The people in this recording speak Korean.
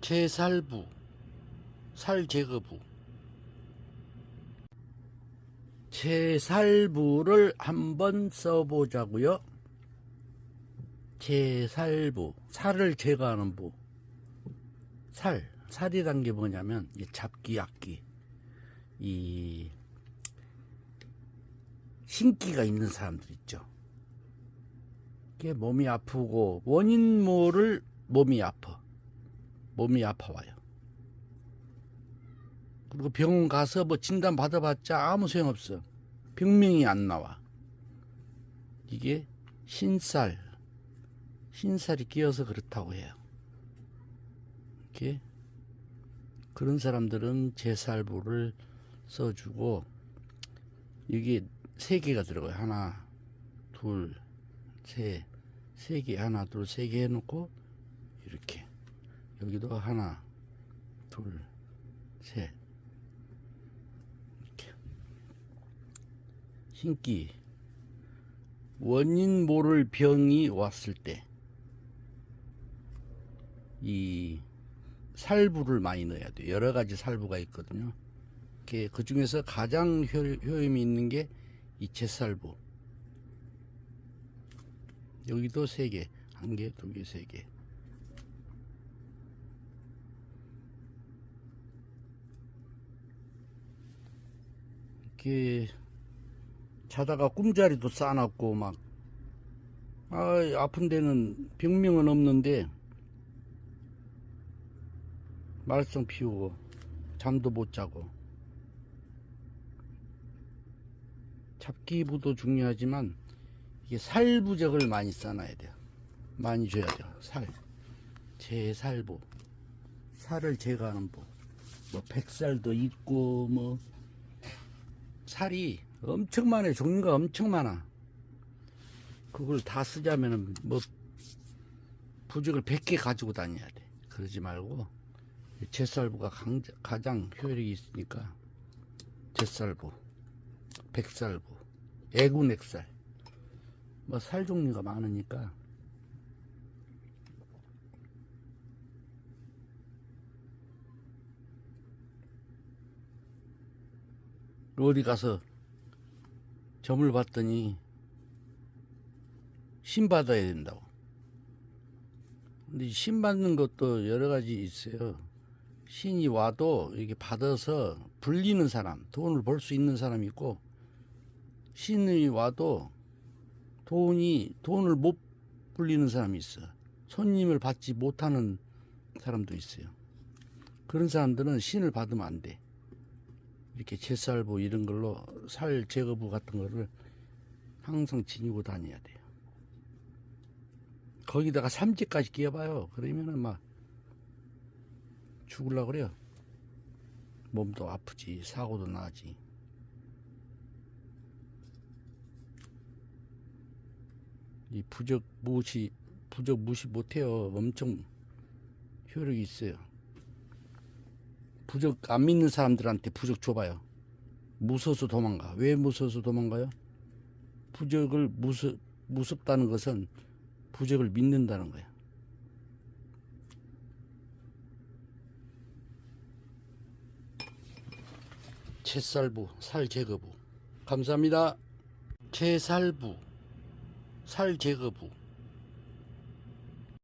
제살부, 살제거부. 제살부를 한번 써보자고요. 제살부, 살을 제거하는 부. 살, 살이란 게 뭐냐면 이 잡기, 악기, 이 신기가 있는 사람들 있죠. 이게 몸이 아프고 원인 모를 몸이 아파. 몸이 아파와요. 그리고 병원 가서 뭐 진단 받아봤자 아무 소용없어. 병명이 안 나와. 이게 신살, 신살이 끼어서 그렇다고 해요. 이렇게 그런 사람들은 제살부를 써주고 여기 세 개가 들어가요. 하나, 둘, 셋, 세 개, 하나, 둘, 세 개 해놓고 이렇게 여기도 하나, 둘, 셋 이렇게 신기 원인 모를 병이 왔을 때 이 살부를 많이 넣어야 돼요. 여러 가지 살부가 있거든요. 그 중에서 가장 효, 효임이 있는 게이 제살부. 여기도 세 개, 한 개, 두 개, 세 개. 이렇게 자다가 꿈자리도 싸놨고 막 아, 아픈 데는 병명은 없는데 말썽 피우고 잠도 못 자고 잡기부도 중요하지만 이게 살부적을 많이 써놔야 돼요. 많이 줘야 돼요. 살. 제살부. 살을 제거하는 부. 뭐 백살도 있고 뭐 살이 엄청 많아요. 종류가 엄청 많아. 그걸 다 쓰자면은 뭐 부적을 100개 가지고 다녀야 돼. 그러지 말고 제살부가 강- 가장 효율이 있으니까 제살부, 백살부, 애군액살 뭐 살 종류가 많으니까 어디 가서 점을 봤더니 신 받아야 된다고. 근데 이신 받는 것도 여러 가지 있어요. 신이 와도 이렇게 받아서 불리는 사람, 돈을 벌 수 있는 사람이 있고, 신이 와도 돈이, 돈을 못 불리는 사람이 있어. 손님을 받지 못하는 사람도 있어요. 그런 사람들은 신을 받으면 안 돼. 이렇게 제살부 이런 걸로 살 제거부 같은 거를 항상 지니고 다녀야 돼요. 거기다가 삼지까지 끼워봐요. 그러면은 막 죽을라 그래요. 몸도 아프지, 사고도 나지. 이 부적 무시, 부적 무시 못해요. 엄청 효력이 있어요. 부적 안 믿는 사람들한테 부적 줘봐요. 무서워서 도망가. 왜 무서워서 도망가요? 부적을 무서, 무섭다는 것은 부적을 믿는다는 거야. 채살부, 살제거부. 감사합니다. 채살부, 살제거부.